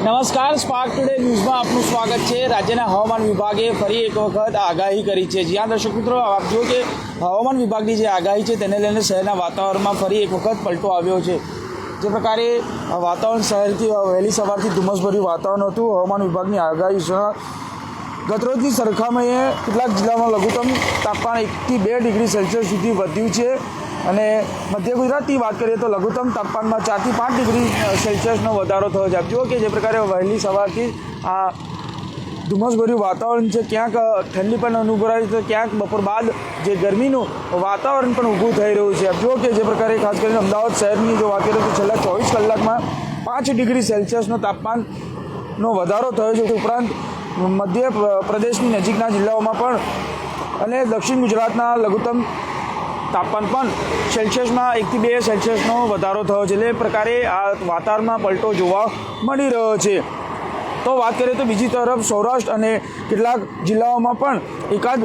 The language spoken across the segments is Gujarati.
નમસ્કાર સ્પાર્ક ટુડે ન્યૂઝમાં આપનું સ્વાગત છે. રાજ્યના હવામાન વિભાગે ફરી એક વખત આગાહી કરી છે. જ્યાં દર્શક મિત્રો, આપ જો કે હવામાન વિભાગની જે આગાહી છે, તેને લઈને શહેરના વાતાવરણમાં ફરી એક વખત પલટો આવ્યો છે. જે પ્રકારે વાતાવરણ શહેરથી વહેલી સવારથી ધુમ્મસભર્યું વાતાવરણ હતું. હવામાન વિભાગની આગાહી ગતરોજની સરખામણીએ કેટલાક જિલ્લામાં લઘુત્તમ તાપમાન એકથી બે ડિગ્રી સેલ્સિયસ સુધી વધ્યું છે. અને મધ્ય ગુજરાતની વાત કરીએ તો લઘુત્તમ તાપમાનમાં ચારથી પાંચ ડિગ્રી સેલ્સિયસનો વધારો થયો છે. આપ જુઓ કે જે પ્રકારે વહેલી સવારથી આ ધુમ્મસભર્યું વાતાવરણ છે, ક્યાંક ઠંડી પણ અનુભવાય છે, ક્યાંક બપોર બાદ જે ગરમીનું વાતાવરણ પણ ઊભું થઈ રહ્યું છે. આપ જુઓ કે જે પ્રકારે ખાસ કરીને અમદાવાદ શહેરની જો વાત કરીએ તો છેલ્લા ચોવીસ કલાકમાં પાંચ ડિગ્રી સેલ્સિયસનો તાપમાનનો વધારો થયો છે. ઉપરાંત મધ્ય પ્ર- પ્રદેશની નજીકના જિલ્લાઓમાં પણ અને દક્ષિણ ગુજરાતના લઘુત્તમ તાપમાન પણ સેલ્સિયસમાં એકથી બે સેલ્સિયસનો વધારો થયો છે. એટલે પ્રકારે આ વાતાવરણમાં પલટો જોવા મળી રહ્યો છે. તો વાત કરીએ તો બીજી તરફ સૌરાષ્ટ્ર અને કેટલાક જિલ્લાઓમાં પણ એકાદ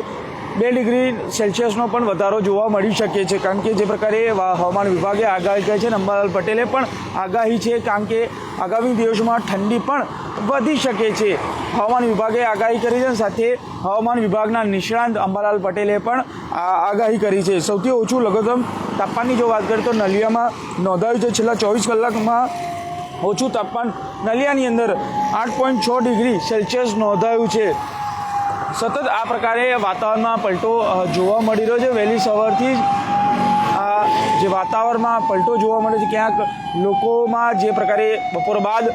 બે ડિગ્રી સેલ્સિયસનો પણ વધારો જોવા મળી શકે છે. કારણ કે જે પ્રકારે હવામાન વિભાગે આગાહી કરી છે નંબરલાલ પટેલે પણ આગાહી છે. કારણ કે આગામી દિવસોમાં ઠંડી પણ વધી શકે છે. હવામાન વિભાગે આગાહી કરી છે સાથે હવામાન વિભાગના નિષ્ણાંત અંબાલાલ પટેલે પણ આગાહી કરી છે. સૌથી ઓછું લઘુત્તમ તાપમાનની જો વાત કરીએ તો નલિયામાં નોંધાયું છે. છેલ્લા ચોવીસ કલાકમાં ઓછું તાપમાન નલિયાની અંદર આઠ પોઈન્ટ છ ડિગ્રી સેલ્સિયસ નોંધાયું છે. સતત આ પ્રકારે વાતાવરણમાં પલટો જોવા મળી રહ્યો છે. વહેલી સવારથી જ જે વાતાવરણમાં પલટો જોવા મળે છે, ક્યાંક લોકોમાં જે પ્રકારે બપોર બાદ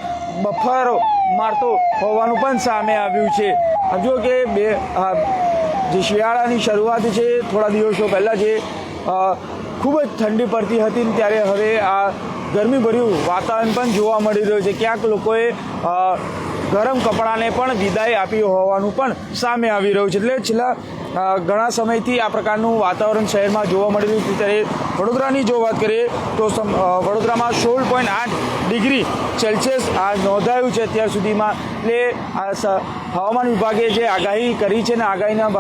બફારો મારતો હોવાનું પણ સામે આવ્યું છે. જો કે બે જે શિયાળાની શરૂઆત છે, થોડા દિવસો પહેલાં જે ખૂબ જ ઠંડી પડતી હતી ને ત્યારે હવે આ ગરમીભર્યું વાતાવરણ પણ જોવા મળી રહ્યું છે. ક્યાંક લોકોએ ગરમ કપડાને પણ વિદાય આપી હોવાનું પણ સામે આવી રહ્યું છે. એટલે છેલ્લા ઘણા સમયથી આ પ્રકારનું વાતાવરણ શહેરમાં જોવા મળી રહ્યું ત્યારે વડોદરાની જો વાત કરીએ તો વડોદરામાં સોળ પોઈન્ટ આઠ ડિગ્રી સેલ્સિયસ આ નોંધાયું છે. અત્યાર સુધીમાં એટલે હવામાન વિભાગે જે આગાહી કરી છે ને આગાહીના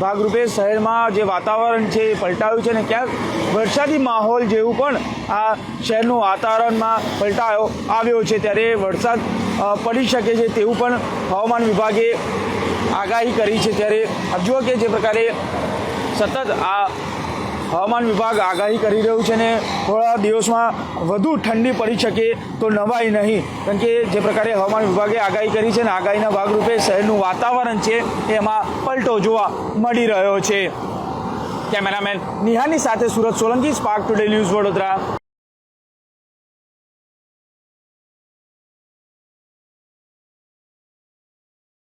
ભાગરૂપે શહેરમાં જે વાતાવરણ છે એ પલટાયું છે ને ક્યાંક વરસાદી માહોલ જેવું પણ આ શહેરનું વાતાવરણમાં પલટાયો, આવ્યો છે. ત્યારે વરસાદ પડી શકે છે તેવું પણ હવામાન વિભાગે આગાહી કરી છે ત્યારે આપ જુઓ કે જે પ્રકારે સતત આ હવામાન વિભાગ આગાહી કરી રહ્યું છે ને થોડા દિવસમાં વધુ ઠંડી પડી શકે તો નવાય નહીં. કારણ કે જે પ્રકારે હવામાન વિભાગે આગાહી કરી છે ને આગાહીના ભાગરૂપે શહેરનું વાતાવરણ છે એમાં પલટો જોવા મળી રહ્યો છે. કેમેરામેન નિહાની સાથે Surat Solanki spark today news Vadodara.